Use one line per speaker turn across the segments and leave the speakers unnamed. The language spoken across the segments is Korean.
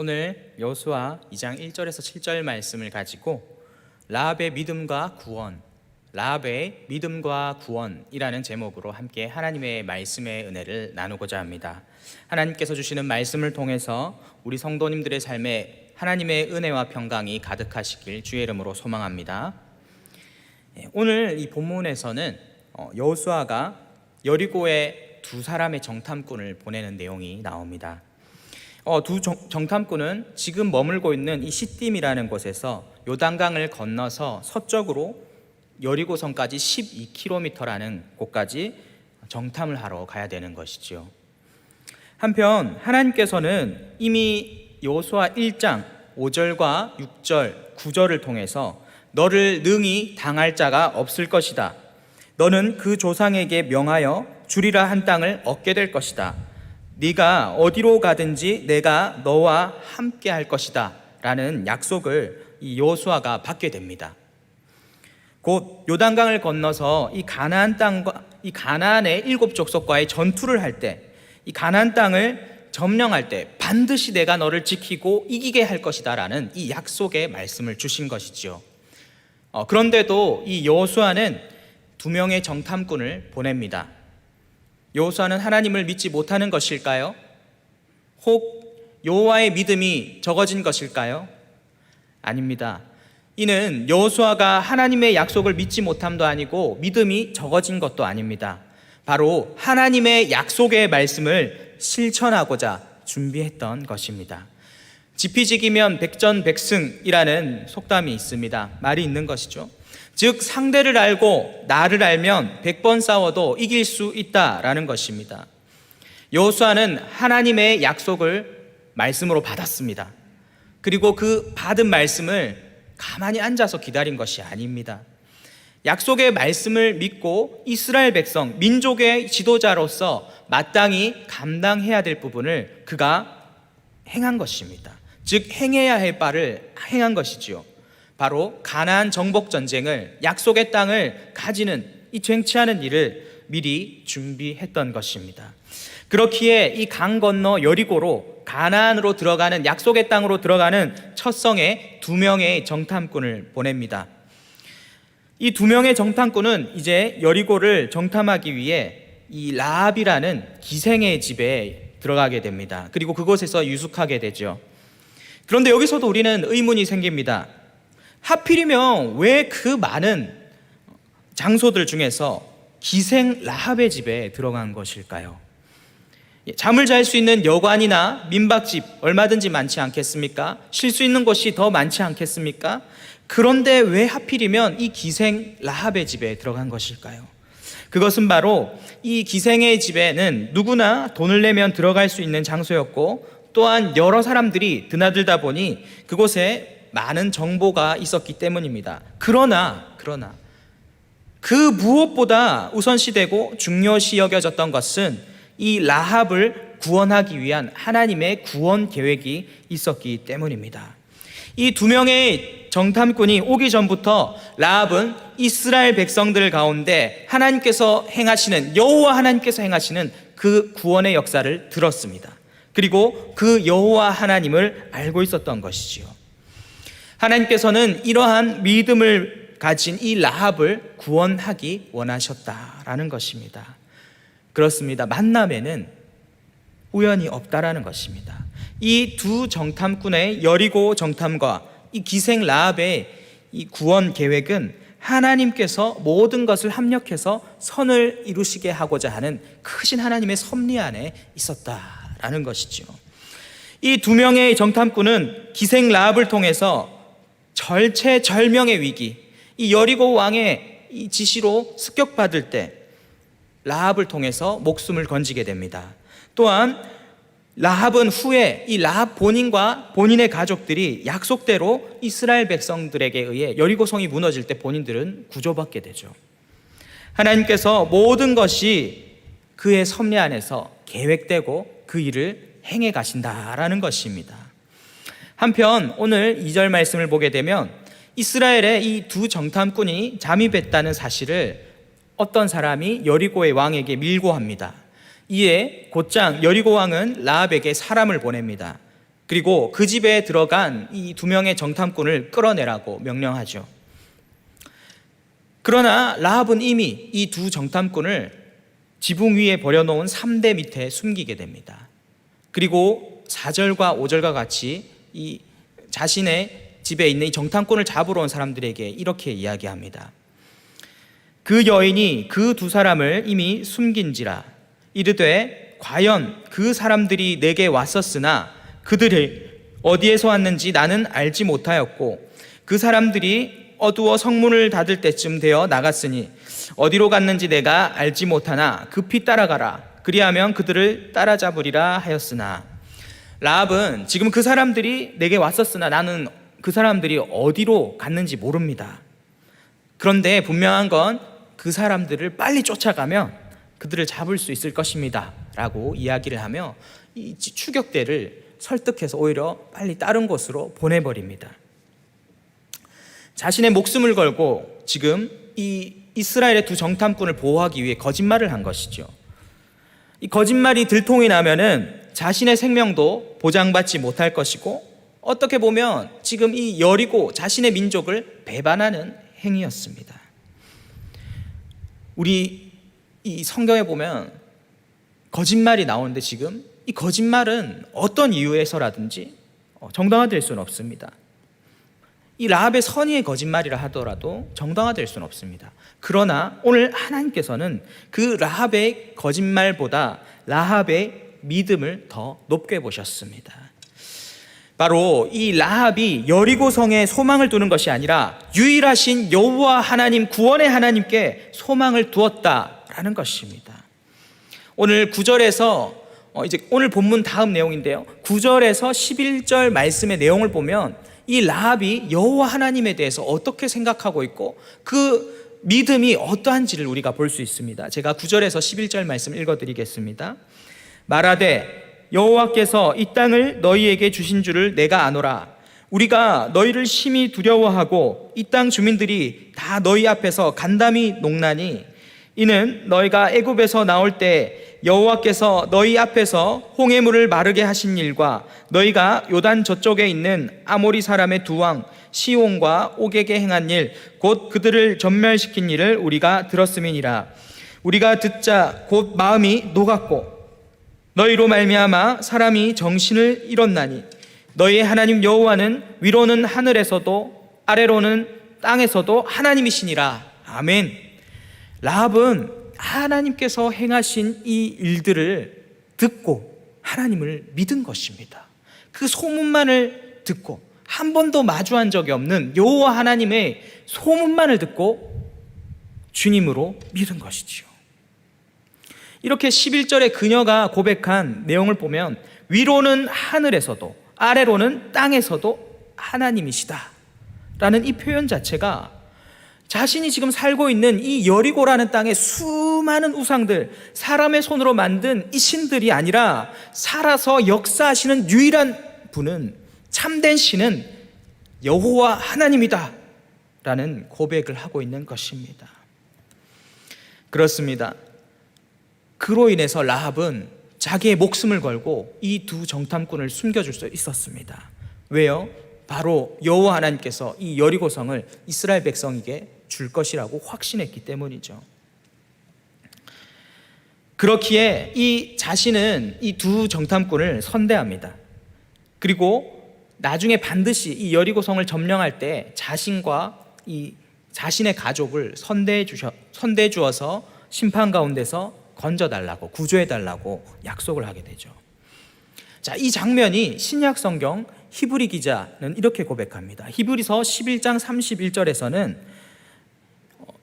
오늘 여수와 2장 1절에서 7절 말씀을 가지고 라합의 믿음과 구원, 라합의 믿음과 구원이라는 제목으로 함께 하나님의 말씀의 은혜를 나누고자 합니다. 하나님께서 주시는 말씀을 통해서 우리 성도님들의 삶에 하나님의 은혜와 평강이 가득하시길 주의 이름으로 소망합니다. 예, 오늘 이 본문에서는 어, 여호수아가 여리고에 두 사람의 정탐꾼을 보내는 내용이 나옵니다. 어, 두 정, 정탐꾼은 지금 머물고 있는 이 시딤이라는 곳에서 요단강을 건너서 서쪽으로 여리고성까지 12km라는 곳까지 정탐을 하러 가야 되는 것이지요. 한편 하나님께서는 이미 여호수아 1장 5절과 6절, 9절을 통해서 너를 능히 당할 자가 없을 것이다. 너는 그 조상에게 명하여 주리라 한 땅을 얻게 될 것이다. 네가 어디로 가든지 내가 너와 함께 할 것이다. 라는 약속을 이 여호수아가 받게 됩니다. 곧 요단강을 건너서 이 가나안 땅과 이 가나안의 일곱 족속과의 전투를 할 때 이 가나안 땅을 점령할 때 반드시 내가 너를 지키고 이기게 할 것이다라는 이 약속의 말씀을 주신 것이지요. 어, 그런데도 이 여호수아는 두 명의 정탐꾼을 보냅니다. 여호수아는 하나님을 믿지 못하는 것일까요? 혹 여호와의 믿음이 적어진 것일까요? 아닙니다. 이는 여호수아가 하나님의 약속을 믿지 못함도 아니고 믿음이 적어진 것도 아닙니다. 바로 하나님의 약속의 말씀을 실천하고자 준비했던 것입니다. 지피지기면 백전백승이라는 속담이 있습니다. 말이 있는 것이죠. 즉 상대를 알고 나를 알면 백번 싸워도 이길 수 있다라는 것입니다. 여호수아는 하나님의 약속을 말씀으로 받았습니다. 그리고 그 받은 말씀을 가만히 앉아서 기다린 것이 아닙니다. 약속의 말씀을 믿고 이스라엘 백성, 민족의 지도자로서 마땅히 감당해야 될 부분을 그가 행한 것입니다. 즉 행해야 할 바를 행한 것이지요. 바로 가나안 정복 전쟁을 약속의 땅을 가지는 이 쟁취하는 일을 미리 준비했던 것입니다. 그렇기에 이 강 건너 여리고로 가나안으로 들어가는 약속의 땅으로 들어가는 첫 성에 두 명의 정탐꾼을 보냅니다. 이 두 명의 정탐꾼은 이제 여리고를 정탐하기 위해 이 라합이라는 기생의 집에 들어가게 됩니다. 그리고 그곳에서 유숙하게 되죠. 그런데 여기서도 우리는 의문이 생깁니다. 하필이면 왜 그 많은 장소들 중에서 기생 라합의 집에 들어간 것일까요? 예, 잠을 잘 수 있는 여관이나 민박집 얼마든지 많지 않겠습니까? 쉴 수 있는 곳이 더 많지 않겠습니까? 그런데 왜 하필이면 이 기생 라합의 집에 들어간 것일까요? 그것은 바로 이 기생의 집에는 누구나 돈을 내면 들어갈 수 있는 장소였고 또한 여러 사람들이 드나들다 보니 그곳에 많은 정보가 있었기 때문입니다. 그러나 그러나 그 무엇보다 우선시되고 중요시 여겨졌던 것은 이 라합을 구원하기 위한 하나님의 구원 계획이 있었기 때문입니다. 이 두 명의 정탐꾼이 오기 전부터 라합은 이스라엘 백성들 가운데 하나님께서 행하시는 여호와 하나님께서 행하시는 그 구원의 역사를 들었습니다. 그리고 그 여호와 하나님을 알고 있었던 것이지요. 하나님께서는 이러한 믿음을 가진 이 라합을 구원하기 원하셨다라는 것입니다. 그렇습니다. 만남에는 우연이 없다라는 것입니다. 이 두 정탐꾼의 여리고 정탐과 이 기생 라합의 이 구원 계획은 하나님께서 모든 것을 합력해서 선을 이루시게 하고자 하는 크신 하나님의 섭리 안에 있었다라는 것이죠. 이 두 명의 정탐꾼은 기생 라합을 통해서 절체절명의 위기, 이 여리고 왕의 이 지시로 습격받을 때 라합을 통해서 목숨을 건지게 됩니다. 또한 라합은 후에 이 라합 본인과 본인의 가족들이 약속대로 이스라엘 백성들에게 의해 여리고성이 무너질 때 본인들은 구조받게 되죠. 하나님께서 모든 것이 그의 섭리 안에서 계획되고 그 일을 행해 가신다라는 것입니다. 한편 오늘 2절 말씀을 보게 되면 이스라엘의 이 두 정탐꾼이 잠입했다는 사실을 어떤 사람이 여리고의 왕에게 밀고 합니다. 이에 곧장 여리고 왕은 라합에게 사람을 보냅니다. 그리고 그 집에 들어간 이 두 명의 정탐꾼을 끌어내라고 명령하죠. 그러나 라합은 이미 이 두 정탐꾼을 지붕 위에 버려놓은 3대 밑에 숨기게 됩니다. 그리고 4절과 5절과 같이 이 자신의 집에 있는 이 정탐꾼을 잡으러 온 사람들에게 이렇게 이야기합니다. 그 여인이 그 두 사람을 이미 숨긴지라 이르되 과연 그 사람들이 내게 왔었으나 그들이 어디에서 왔는지 나는 알지 못하였고 그 사람들이 어두워 성문을 닫을 때쯤 되어 나갔으니 어디로 갔는지 내가 알지 못하나 급히 따라가라 그리하면 그들을 따라잡으리라 하였으나 라합은 지금 그 사람들이 내게 왔었으나 나는 그 사람들이 어디로 갔는지 모릅니다. 그런데 분명한 건 그 사람들을 빨리 쫓아가면 그들을 잡을 수 있을 것입니다. 라고 이야기를 하며 이 추격대를 설득해서 오히려 빨리 다른 곳으로 보내버립니다. 자신의 목숨을 걸고 지금 이 이스라엘의 두 정탐꾼을 보호하기 위해 거짓말을 한 것이죠. 이 거짓말이 들통이 나면은 자신의 생명도 보장받지 못할 것이고 어떻게 보면 지금 이 여리고 자신의 민족을 배반하는 행위였습니다. 우리 이 성경에 보면 거짓말이 나오는데 지금 이 거짓말은 어떤 이유에서라든지 어, 정당화될 수는 없습니다. 이 라합의 선의의 거짓말이라 하더라도 정당화될 수는 없습니다. 그러나 오늘 하나님께서는 그 라합의 거짓말보다 라합의 믿음을 더 높게 보셨습니다. 바로 이 라합이 여리고 성에 소망을 두는 것이 아니라 유일하신 여호와 하나님 구원의 하나님께 소망을 두었다라는 것입니다. 오늘 9절에서 어 이제 오늘 본문 다음 내용인데요. 9절에서 11절 말씀의 내용을 보면 이 라합이 여호와 하나님에 대해서 어떻게 생각하고 있고 그 믿음이 어떠한지를 우리가 볼 수 있습니다. 제가 9절에서 11절 말씀 읽어 드리겠습니다. 말하되 여호와께서 이 땅을 너희에게 주신 줄을 내가 아노라. 우리가 너희를 심히 두려워하고 이 땅 주민들이 다 너희 앞에서 간담이 농나니 이는 너희가 애굽에서 나올 때 여호와께서 너희 앞에서 홍해 물을 마르게 하신 일과 너희가 요단 저쪽에 있는 아모리 사람의 두 왕 시온과 옥에게 행한 일 곧 그들을 전멸시킨 일을 우리가 들었음이니라 우리가 듣자 곧 마음이 녹았고 너희로 말미암아 사람이 정신을 잃었나니 너희의 하나님 여호와는 위로는 하늘에서도 아래로는 땅에서도 하나님이시니라 아멘. 라합은 하나님께서 행하신 이 일들을 듣고 하나님을 믿은 것입니다. 그 소문만을 듣고 한 번도 마주한 적이 없는 여호와 하나님의 소문만을 듣고 주님으로 믿은 것이지요. 이렇게 11절에 그녀가 고백한 내용을 보면 위로는 하늘에서도 아래로는 땅에서도 하나님이시다. 라는 이 표현 자체가 자신이 지금 살고 있는 이 여리고라는 땅의 수많은 우상들, 사람의 손으로 만든 이 신들이 아니라 살아서 역사하시는 유일한 분은 참된 신은 여호와 하나님이다. 라는 고백을 하고 있는 것입니다. 그렇습니다. 그로 인해서 라합은 자기의 목숨을 걸고 이 두 정탐꾼을 숨겨줄 수 있었습니다. 왜요? 바로 여호와 하나님께서 이 여리고성을 이스라엘 백성에게 줄 것이라고 확신했기 때문이죠. 그렇기에 이 자신은 이 두 정탐꾼을 선대합니다. 그리고 나중에 반드시 이 여리고성을 점령할 때 자신과 이 자신의 가족을 선대해 주셔 선대해 주어서 심판 가운데서 건져 달라고 구조해 달라고 약속을 하게 되죠. 자, 이 장면이 신약 성경 히브리 기자는 이렇게 고백합니다. 히브리서 11장 31절에서는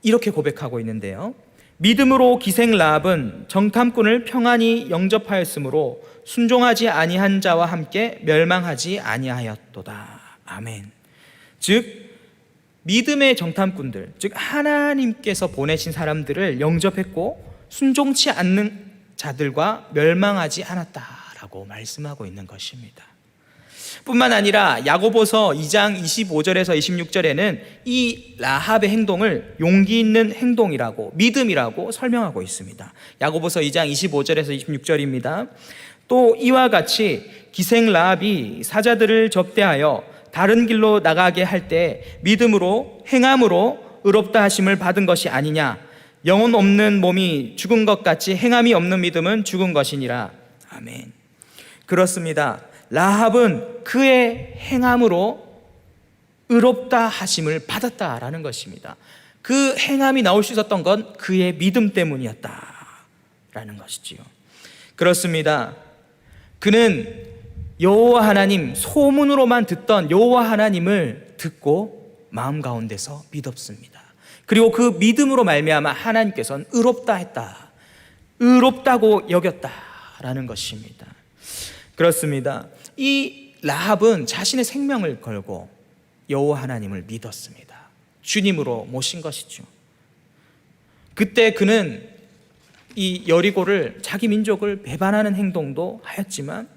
이렇게 고백하고 있는데요. 믿음으로 기생 라합은 정탐꾼을 평안히 영접하였으므로 순종하지 아니한 자와 함께 멸망하지 아니하였도다. 아멘. 즉 믿음의 정탐꾼들, 즉 하나님께서 보내신 사람들을 영접했고 순종치 않는 자들과 멸망하지 않았다라고 말씀하고 있는 것입니다. 뿐만 아니라 야고보서 2장 25절에서 26절에는 이 라합의 행동을 용기 있는 행동이라고 믿음이라고 설명하고 있습니다. 야고보서 2장 25절에서 26절입니다. 또 이와 같이
기생 라합이 사자들을 접대하여 다른 길로 나가게 할 때 믿음으로 행함으로 의롭다 하심을 받은 것이 아니냐 영혼 없는 몸이 죽은 것 같이 행함이 없는 믿음은 죽은 것이니라. 아멘. 그렇습니다. 라합은 그의 행함으로 의롭다 하심을 받았다라는 것입니다. 그 행함이 나올 수 있었던 건 그의 믿음 때문이었다라는 것이지요. 그렇습니다. 그는 여호와 하나님 소문으로만 듣던 여호와 하나님을 듣고 마음 가운데서 믿었습니다. 그리고 그 믿음으로 말미암아 하나님께서는 의롭다 했다. 의롭다고 여겼다라는 것입니다. 그렇습니다. 이 라합은 자신의 생명을 걸고 여호와 하나님을 믿었습니다. 주님으로 모신 것이죠. 그때 그는 이 여리고를 자기 민족을 배반하는 행동도 하였지만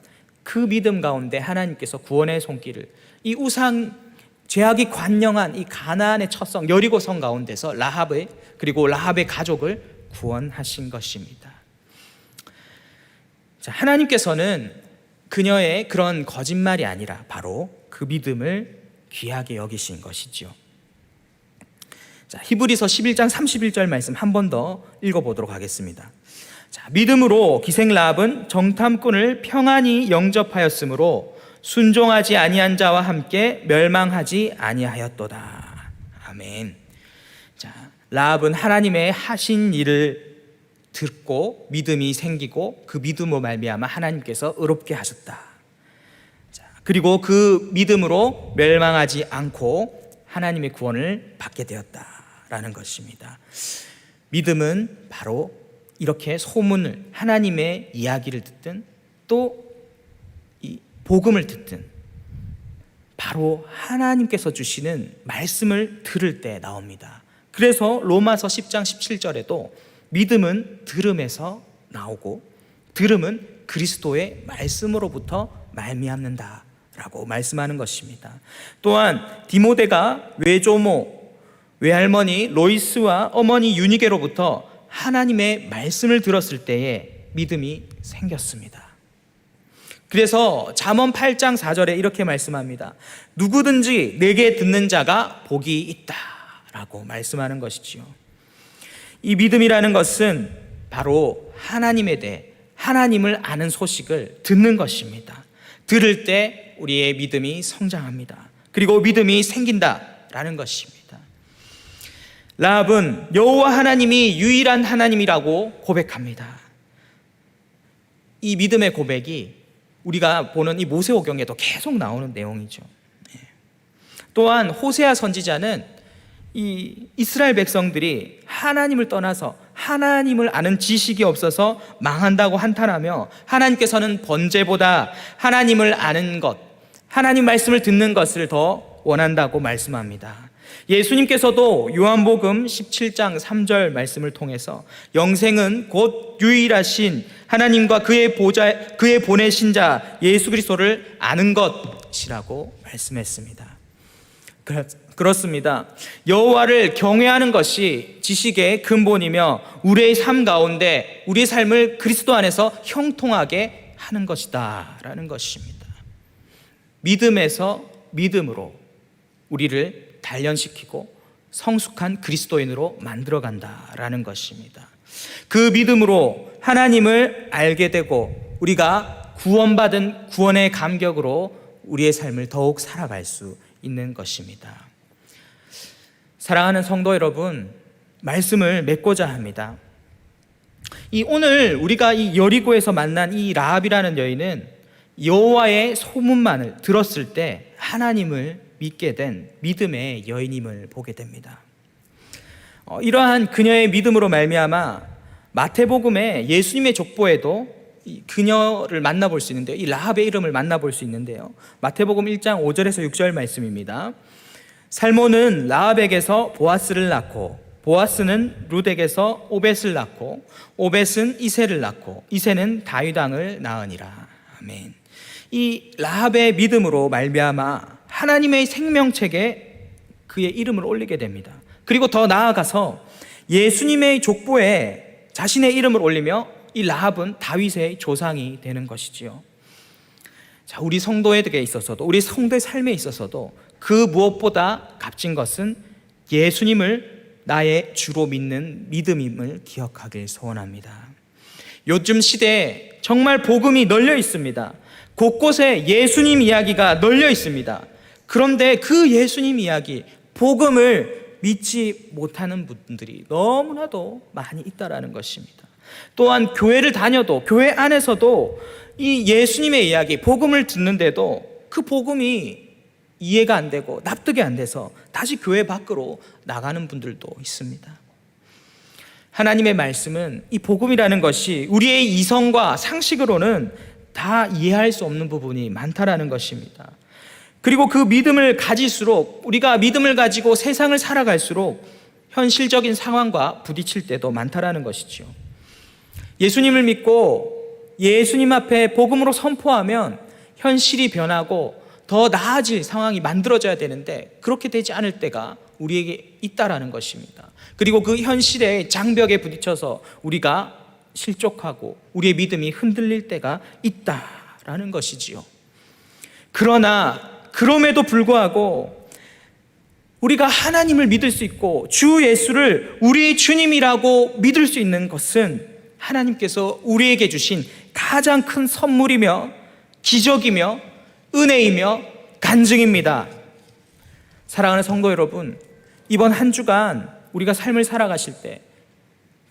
그 믿음 가운데 하나님께서 구원의 손길을 이 우상 죄악이 관영한 이 가나안의 첫성 여리고 성 가운데서 라합의 그리고 라합의 가족을 구원하신 것입니다. 자, 하나님께서는 그녀의 그런 거짓말이 아니라 바로 그 믿음을 귀하게 여기신 것이지요. 자, 히브리서 11장 31절 말씀 한 번 더 읽어 보도록 하겠습니다. 자, 믿음으로 기생 라합은 정탐꾼을 평안히 영접하였으므로 순종하지 아니한 자와 함께 멸망하지 아니하였도다. 아멘. 자, 라합은 하나님의 하신 일을 듣고 믿음이 생기고 그 믿음으로 말미암아 하나님께서 의롭게 하셨다. 자, 그리고 그 믿음으로 멸망하지 않고 하나님의 구원을 받게 되었다라는 것입니다. 믿음은 바로 이렇게 소문을 하나님의 이야기를 듣든 또이 복음을 듣든 바로 하나님께서 주시는 말씀을 들을 때 나옵니다. 그래서 로마서 10장 17절에도 믿음은 들음에서 나오고 들음은 그리스도의 말씀으로부터 말미암는다라고 말씀하는 것입니다. 또한 디모데가 외조모 외할머니 로이스와 어머니 유니게로부터 하나님의 말씀을 들었을 때에 믿음이 생겼습니다. 그래서 잠언 8장 4절에 이렇게 말씀합니다. 누구든지 내게 듣는 자가 복이 있다라고 말씀하는 것이지요. 이 믿음이라는 것은 바로 하나님에 대해 하나님을 아는 소식을 듣는 것입니다. 들을 때 우리의 믿음이 성장합니다. 그리고 믿음이 생긴다라는 것입니다. 라합은 여호와 하나님이 유일한 하나님이라고 고백합니다. 이 믿음의 고백이 우리가 보는 이 모세오경에도 계속 나오는 내용이죠. 예. 또한 호세아 선지자는 이 이스라엘 백성들이 하나님을 떠나서 하나님을 아는 지식이 없어서 망한다고 한탄하며 하나님께서는 번제보다 하나님을 아는 것, 하나님 말씀을 듣는 것을 더 원한다고 말씀합니다. 예수님께서도 요한복음 17장 3절 말씀을 통해서 영생은 곧 유일하신 하나님과 그의 보자 그의 보내신 자 예수 그리스도를 아는 것이라고 말씀했습니다. 그렇, 그렇습니다. 여호와를 경외하는 것이 지식의 근본이며 우리의 삶 가운데 우리의 삶을 그리스도 안에서 형통하게 하는 것이다라는 것입니다. 믿음에서 믿음으로 우리를 단련시키고 성숙한 그리스도인으로 만들어 간다라는 것입니다. 그 믿음으로 하나님을 알게 되고 우리가 구원받은 구원의 감격으로 우리의 삶을 더욱 살아갈 수 있는 것입니다. 사랑하는 성도 여러분, 말씀을 맺고자 합니다. 이 오늘 우리가 이 여리고에서 만난 이 라합이라는 여인은 여호와의 소문만을 들었을 때 하나님을 믿게 된 믿음의 여인임을 보게 됩니다. 어, 이러한 그녀의 믿음으로 말미암아 마태복음에 예수님의 족보에도 이 그녀를 만나볼 수 있는데요. 이 라합의 이름을 만나볼 수 있는데요. 마태복음 1장 5절에서 6절 말씀입니다. 살모는 라합에게서 보아스를 낳고 보아스는 룻에게서 오벳을 낳고 오벳은 이세를 낳고 이세는 다윗 왕을 낳으니라. 아멘. 이 라합의 믿음으로 말미암아 하나님의 생명책에 그의 이름을 올리게 됩니다. 그리고 더 나아가서 예수님의 족보에 자신의 이름을 올리며 이 라합은 다윗의 조상이 되는 것이지요. 자, 우리 성도에게 있어서도 우리 성도의 삶에 있어서도 그 무엇보다 값진 것은 예수님을 나의 주로 믿는 믿음임을 기억하길 소원합니다. 요즘 시대에 정말 복음이 널려 있습니다. 곳곳에 예수님 이야기가 널려 있습니다. 그런데 그 예수님 이야기, 복음을 믿지 못하는 분들이 너무나도 많이 있다라는 것입니다. 또한 교회를 다녀도 교회 안에서도 이 예수님의 이야기, 복음을 듣는데도 그 복음이 이해가 안 되고 납득이 안 돼서 다시 교회 밖으로 나가는 분들도 있습니다. 하나님의 말씀은 이 복음이라는 것이 우리의 이성과 상식으로는 다 이해할 수 없는 부분이 많다라는 것입니다. 그리고 그 믿음을 가질수록 우리가 믿음을 가지고 세상을 살아갈수록 현실적인 상황과 부딪힐 때도 많다라는 것이죠. 예수님을 믿고 예수님 앞에 복음으로 선포하면 현실이 변하고 더 나아질 상황이 만들어져야 되는데 그렇게 되지 않을 때가 우리에게 있다라는 것입니다. 그리고 그 현실의 장벽에 부딪혀서 우리가 실족하고 우리의 믿음이 흔들릴 때가 있다라는 것이지요. 그러나 그럼에도 불구하고 우리가 하나님을 믿을 수 있고 주 예수를 우리 주님이라고 믿을 수 있는 것은 하나님께서 우리에게 주신 가장 큰 선물이며 기적이며 은혜이며 간증입니다. 사랑하는 성도 여러분, 이번 한 주간 우리가 삶을 살아가실 때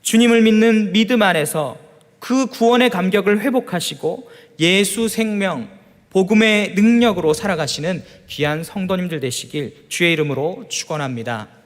주님을 믿는 믿음 안에서 그 구원의 감격을 회복하시고 예수 생명, 복음의 능력으로 살아가시는 귀한 성도님들 되시길 주의 이름으로 축원합니다.